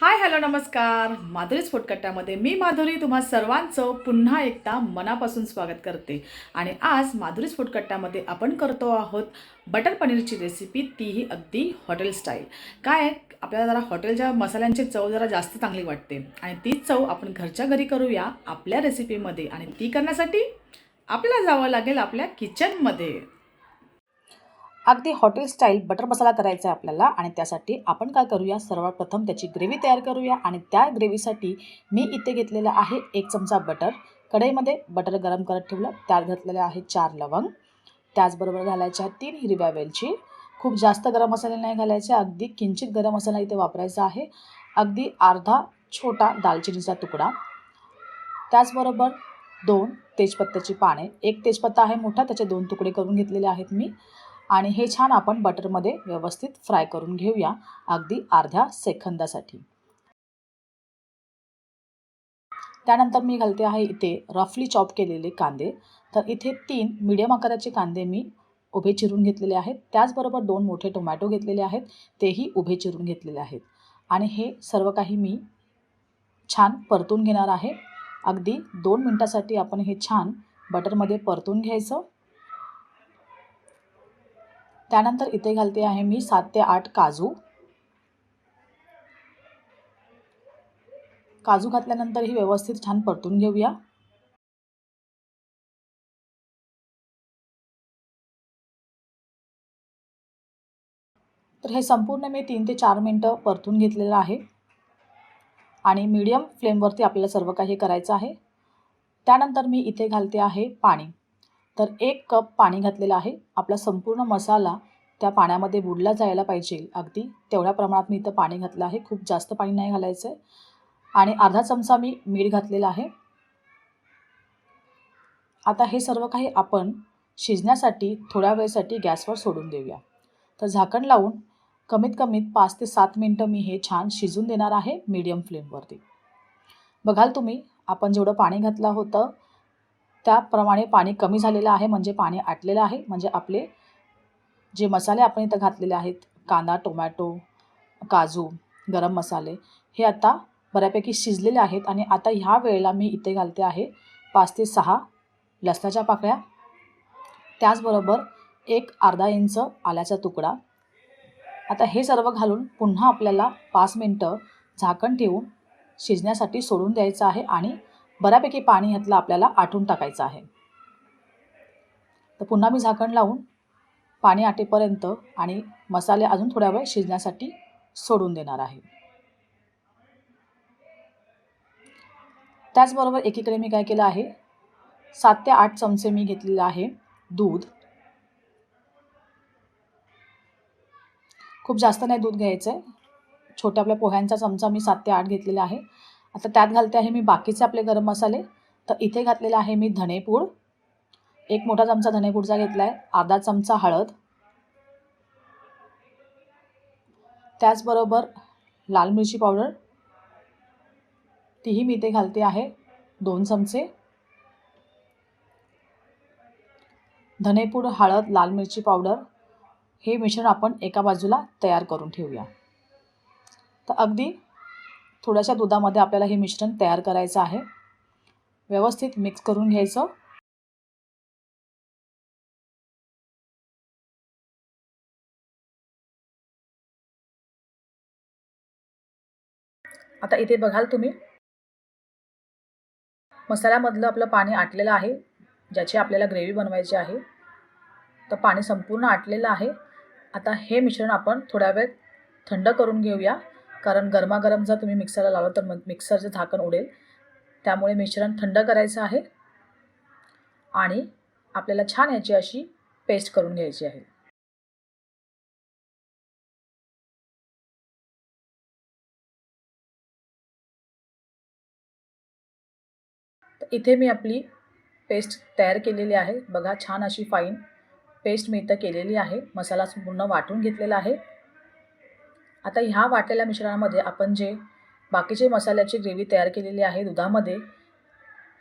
Hi hello नमस्कार. माधुरीच फोटकट्ट्यामध्ये मी माधुरी तुम्हा सर्वांचं पुन्हा एकदा मनापासून स्वागत करते. आणि आज माधुरीच फोटकट्ट्यामध्ये आपण करतो आहोत बटर पनीरची रेसिपी तीही अगदी हॉटेल स्टाईल काय? आपल्याला जरा हॉटेलच्या मसाल्यांची चव जरा जास्त चांगली वाटते. आणि तीच चव आपण घरच्या घरी करूया आपल्या रेसिपीमध्ये आणि ती करण्यासाठी आपल्याला जावं लागेल आपल्या किचनमध्ये अगदी हॉटेल स्टाईल बटर मसाला करायचा आहे आपल्याला आणि त्यासाठी आपण काय करूया? सर्वप्रथम त्याची ग्रेव्ही तयार करूया आणि त्या ग्रेव्हीसाठी मी इथे घेतलेलं आहे एक चमचा बटर. कढईमध्ये बटर गरम करत ठेवलं. त्यात घातलेलं आहे चार लवंग. त्याचबरोबर घालायच्या तीन हिरव्या वेलची. खूप जास्त गरम मसाले नाही घालायचे. अगदी किंचित गरम मसाला इथे वापरायचा आहे. अगदी अर्धा छोटा दालचिनीचा तुकडा. त्याचबरोबर दोन तेजपत्त्याची पाने. एक तेजपत्ता आहे मोठा त्याचे दोन तुकडे करून घेतलेले आहेत मी. आणि हे छान आपण बटरमध्ये व्यवस्थित फ्राय करून घेऊया अगदी अर्ध्या सेकंदासाठी. त्यानंतर मी घालते आहे इथे रफली चॉप केलेले कांदे. तर इथे तीन मीडियम आकाराचे कांदे मी उभे चिरून घेतलेले आहेत. त्याचबरोबर दोन मोठे टोमॅटो घेतलेले आहेत. तेही उभे चिरून घेतलेले आहेत. आणि हे सर्व काही मी छान परतून घेणार आहे. अगदी दोन मिनटासाठी आपण हे छान बटरमध्ये परतून घ्यायचं. त्यानंतर इथे घालते आहे मी सात ते आठ काजू. काजू घातल्यानंतर ही व्यवस्थित छान परतून घेऊया. तर हे संपूर्ण मी तीन ते चार मिनटं परतून घेतलेलं आहे. आणि मीडियम फ्लेमवरती आपल्याला सर्व काही करायचं आहे. त्यानंतर मी इथे घालते आहे पाणी. तर एक कप पाणी घातलेलं आहे. आपला संपूर्ण मसाला त्या पाण्यामध्ये बुडला जायला पाहिजे. अगदी तेवढ्या प्रमाणात मी इथं पाणी घातलं आहे. खूप जास्त पाणी नाही घालायचं आहे आणि अर्धा चमचा मी मीठ घातलेला आहे. आता हे सर्व काही आपण शिजण्यासाठी थोड्या वेळेसाठी गॅसवर सोडून देऊया. तर झाकण लावून कमीत कमीत पाच ते सात मिनटं मी हे छान शिजून देणार आहे मीडियम फ्लेमवरती. बघाल तुम्ही आपण जेवढं पाणी घातलं होतं त्याप्रमाणे पाणी कमी झालेलं आहे म्हणजे पाणी आटलेलं आहे म्हणजे आपले जे मसाले आपण इथं घातलेले आहेत कांदा टोमॅटो काजू गरम मसाले हे आता बऱ्यापैकी शिजलेले आहेत आणि आता ह्या वेळेला मी इथे घालते आहे पाच ते सहा लसणाच्या पाकळ्या. त्याचबरोबर एक अर्धा इंच आल्याचा तुकडा. आता हे सर्व घालून पुन्हा आपल्याला पाच मिनटं झाकण ठेवून शिजण्यासाठी सोडून द्यायचं आहे आणि बऱ्यापैकी पाणी ह्यातलं आपल्याला आटून टाकायचं आहे. तर पुन्हा मी झाकण लावून पाणी आटेपर्यंत आणि मसाले अजून थोड्या वेळ शिजण्यासाठी सोडून देणार आहे. त्याचबरोबर एकीकडे मी काय केलं आहे? सात ते आठ चमचे मी घेतलेलं आहे दूध. खूप जास्त नाही दूध घ्यायचं आहे छोट्या आपल्या पोह्यांचा चमचा मी सात ते आठ घेतलेला आहे. आता त्यात घालते आहे मी बाकीचे आपले गरम मसाले. तर इथे घातलेला आहे मी धनेपूड एक मोठा चमचा धणेपूडचा घेतला आहे अर्धा चमचा हळद. त्याचबरोबर लाल मिरची पावडर. तीही मी इथे घालते आहे दोन चमचे. धनेपूड हळद लाल मिरची पावडर हे मिश्रण आपण एका बाजूला तयार करून ठेवूया. तर अगदी थोड्याशा दुधामध्ये आपल्याला हे मिश्रण तयार करायचं आहे. व्यवस्थित मिक्स करून घ्यायचं. आता इथे बघाल तुम्ही. मसाल्यामधलं आपलं पाणी आटलेलं आहे ज्याची आपल्याला ग्रेव्ही बनवायची आहे. तर पाणी संपूर्ण आटलेलं आहे. आता हे मिश्रण आपण थोड्या वेळ थंड करून घेऊया. कारण गरमागरम जर तुम्ही मिक्सरला लावलं तर मग मिक्सरचं झाकण उडेल. त्यामुळे मिश्रण थंड करायचं आहे. आणि आपल्याला छान याची अशी पेस्ट करून घ्यायची आहे. तर इथे मी आपली पेस्ट तयार केलेली आहे. बघा छान अशी फाईन पेस्ट मी इथं केलेली आहे. मसाला पूर्ण वाटून घेतलेला आहे. आता ह्या वाटलेल्या मिश्रणामध्ये आपण जे बाकीचे मसाल्याची ग्रेव्ही तयार केलेली आहे दुधामध्ये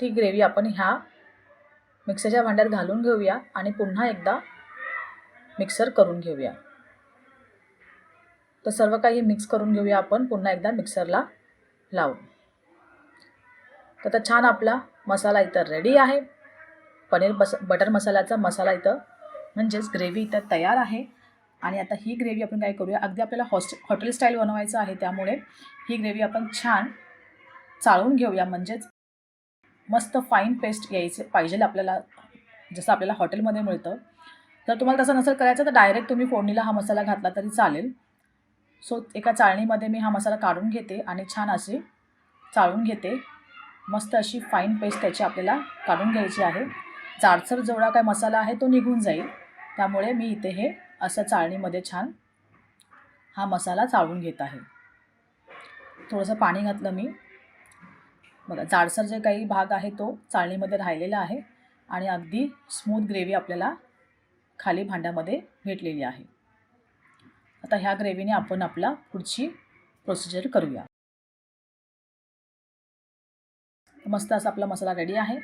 ती ग्रेव्ही आपण ह्या मिक्सरच्या भांड्यात घालून घेऊया आणि पुन्हा एकदा मिक्सर करून घेऊया. तर सर्व काही मिक्स करून घेऊया आपण पुन्हा एकदा मिक्सरला लावून. तर आता छान आपला मसाला इथं रेडी आहे. पनीर बस बटर मसाल्याचा मसाला इथं म्हणजेच ग्रेव्ही इथं तयार आहे. आणि आता ही ग्रेव्ही आपण काय करूया? अगदी आपल्याला हॉस्ट हॉटेल स्टाईल बनवायचं आहे त्यामुळे ही ग्रेव्ही आपण छान चाळून घेऊया. म्हणजेच मस्त फाईन पेस्ट यायचे पाहिजे आपल्याला जसं आपल्याला हॉटेलमध्ये मिळतं. तर तुम्हाला तसं नसेल करायचं तर डायरेक्ट तुम्ही फोडणीला हा मसाला घातला तरी चालेल. सो एका चाळणीमध्ये मी हा मसाला काढून घेते आणि छान असे चाळून घेते. मस्त अशी फाईन पेस्ट त्याची आपल्याला काढून घ्यायची आहे. जाडसर जेवढा काय मसाला आहे तो निघून जाईल. त्यामुळे मी इथे हे असं चाळणीमध्ये छान हा मसाला चाळून घेत आहे. थोडंसं पाणी घातलं मी. बघा जाडसर जे काही भाग आहे तो चाळणीमध्ये राहिलेला आहे आणि अगदी स्मूथ ग्रेव्ही आपल्याला खाली भांड्यामध्ये भेटलेली आहे. आता ह्या ग्रेव्हीने आपण आपला पुढची प्रोसिजर करूया. मस्त असा आपला मसाला रेडी आहे.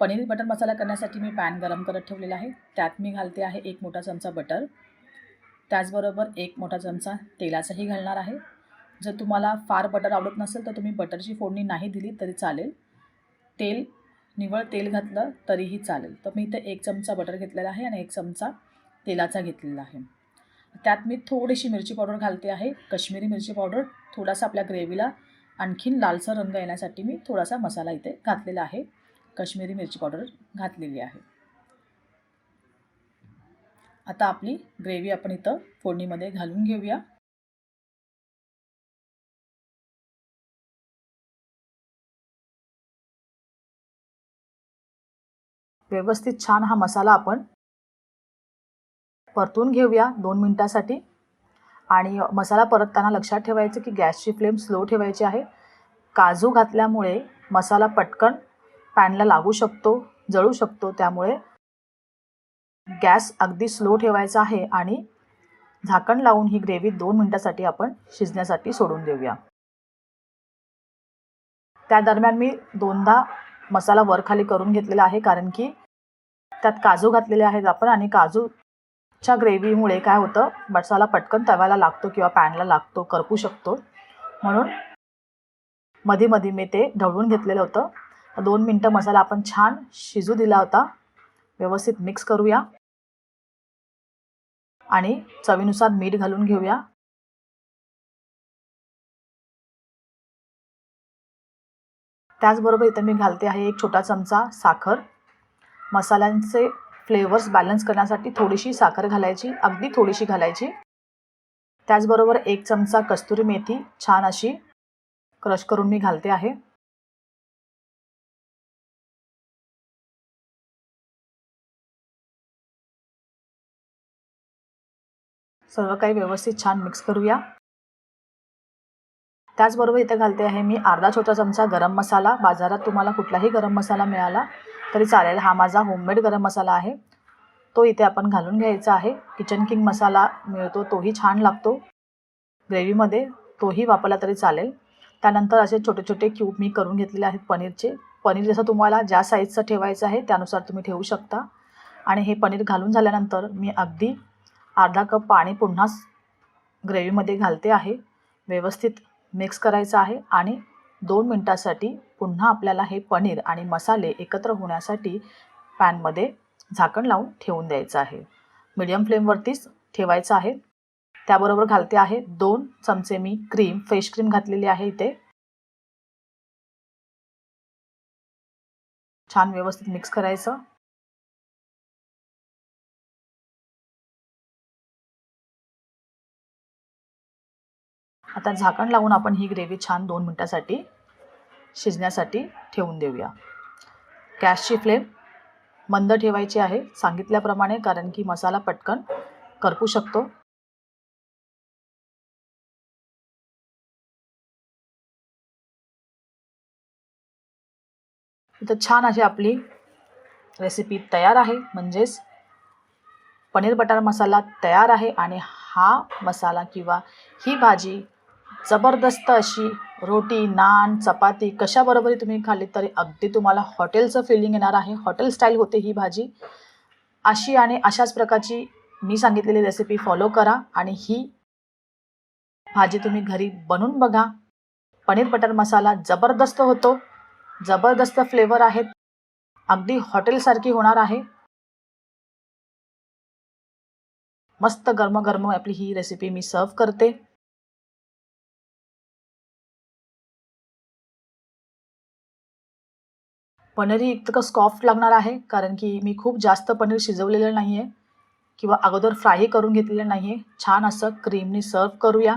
पनीर बटर मसाला करण्यासाठी मी पॅन गरम करत ठेवलेला आहे. त्यात मी घालते आहे एक मोठा चमचा बटर. त्याचबरोबर एक मोठा चमचा तेलाचाही घालणार आहे. जर तुम्हाला फार बटर आवडत नसेल तर तुम्ही बटरची फोडणी नाही दिली तरी चालेल. तेल निवळ तेल घातलं तरीही चालेल. तर मी इथे एक चमचा बटर घेतलेला आहे आणि एक चमचा तेलाचा घेतलेला आहे. त्यात मी थोडीशी मिरची पावडर घालते आहे. कश्मीरी मिरची पावडर थोडासा आपल्या ग्रेव्हीला आणखीन लालसर रंग येण्यासाठी मी थोडासा मसाला इथे घातलेला आहे. कश्मीरी मिरची पावडर घातलेली आहे. आता आपली ग्रेव्ही आपण इथं फोडणीमध्ये घालून घेऊया. व्यवस्थित छान हा मसाला आपण परतून घेऊया दोन मिनटासाठी. आणि मसाला परतताना लक्षात ठेवायचं की गॅसची फ्लेम स्लो ठेवायची आहे. काजू घातल्यामुळे मसाला पटकन पॅनला लागू शकतो जळू शकतो. त्यामुळे गॅस अगदी स्लो ठेवायचा आहे आणि झाकण लावून ही ग्रेव्ही दोन मिनटासाठी आपण शिजण्यासाठी सोडून देऊया. त्या दरम्यान मी दोनदा मसाला वरखाली करून घेतलेला आहे कारण की त्यात काजू घातलेले आहेत आपण आणि काजूच्या ग्रेव्हीमुळे काय होतं मसाला पटकन तव्याला लागतो किंवा पॅनला लागतो करपू शकतो. म्हणून मध्ये मध्ये मी ते ढवळून घेतलेलं होतं. दोन मिनटं मसाला आपण छान शिजू दिला होता. व्यवस्थित मिक्स करूया. आणि चवीनुसार मीठ घालून घेऊया. त्याचबरोबर इथं मी घालते आहे एक छोटा चमचा साखर. मसाल्यांचे फ्लेवर्स बॅलन्स करण्यासाठी थोडीशी साखर घालायची अगदी थोडीशी घालायची. त्याचबरोबर एक चमचा कस्तुरी मेथी छान अशी क्रश करून मी घालते आहे. सर्व काही व्यवस्थित छान मिक्स करूया. त्याचबरोबर इथे घालते आहे मी अर्धा छोटा चमचा गरम मसाला. बाजारात तुम्हाला कुठलाही गरम मसाला मिळाला तरी चालेल. हा माझा होममेड गरम मसाला आहे. तो इथे आपण घालून घ्यायचा आहे. किचन किंग मसाला मिळतो तोही छान लागतो. ग्रेव्हीमध्ये तोही वापरला तरी चालेल. त्यानंतर असे छोटे छोटे क्यूब मी करून घेतलेले आहेत पनीरचे. पनीर जसं तुम्हाला ज्या साईजचं ठेवायचं आहे त्यानुसार तुम्ही ठेवू शकता. आणि हे पनीर घालून झाल्यानंतर मी अगदी अर्धा कप पाणी पुन्हा ग्रेव्हीमध्ये घालते आहे. व्यवस्थित मिक्स करायचं आहे आणि दोन मिनटासाठी पुन्हा आपल्याला हे पनीर आणि मसाले एकत्र होण्यासाठी पॅनमध्ये झाकण लावून ठेवून द्यायचं आहे. मीडियम फ्लेमवरतीच ठेवायचं आहे. त्याबरोबर घालते आहे दोन चमचे मी क्रीम फ्रेश क्रीम घातलेली आहे इथे. छान व्यवस्थित मिक्स करायचं. आता झाकण लावून आपण ही ग्रेव्ही छान दोन मिनटासाठी शिजण्यासाठी ठेवून देऊया. गॅसची फ्लेम मंद ठेवायची आहे सांगितल्याप्रमाणे कारण की मसाला पटकन करपू शकतो. इथं छान अशी आपली रेसिपी तयार आहे म्हणजेच पनीर बटर मसाला तयार आहे आणि हा मसाला किंवा ही भाजी जबरदस्त अशी रोटी नान चपाती कशाबरोबरही तुम्ही खाल्ली तरी अगदी तुम्हाला हॉटेलचं फिलिंग येणार आहे. हॉटेल स्टाईल होते ही भाजी. अशी आणि अशाच प्रकारची मी सांगितलेली रेसिपी फॉलो करा आणि ही भाजी तुम्ही घरी बनवून बघा. पनीर बटर मसाला जबरदस्त होतो. जबरदस्त फ्लेवर आहेत. अगदी हॉटेलसारखी होणार आहे. मस्त गरम आपली ही रेसिपी मी सर्व करते. पनीर इतकं सॉफ्ट लागणार आहे कारण की मी खूप जास्त पनीर शिजवलेलं नाही आहे किंवा अगोदर फ्रायही करून घेतलेलं नाही आहे छान असं क्रीमनी सर्व करूया.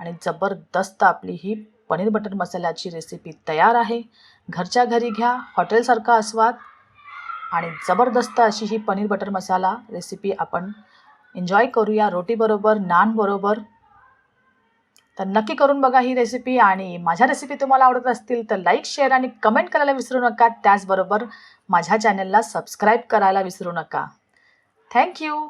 आणि जबरदस्त आपली ही पनीर बटर मसाल्याची रेसिपी तयार आहे. घरच्या घरी घ्या हॉटेलसारखा आस्वाद. आणि जबरदस्त अशी ही पनीर बटर मसाला रेसिपी आपण एन्जॉय करूया. रोटीबरोबर नानबरोबर तर नक्की करून बघा ही रेसिपी आणि माझ्या रेसिपी तुम्हाला आवडत असतील तर लाईक शेअर आणि कमेंट करायला विसरू नका. त्याचबरोबर माझ्या चॅनलला सबस्क्राईब करायला विसरू नका. थँक्यू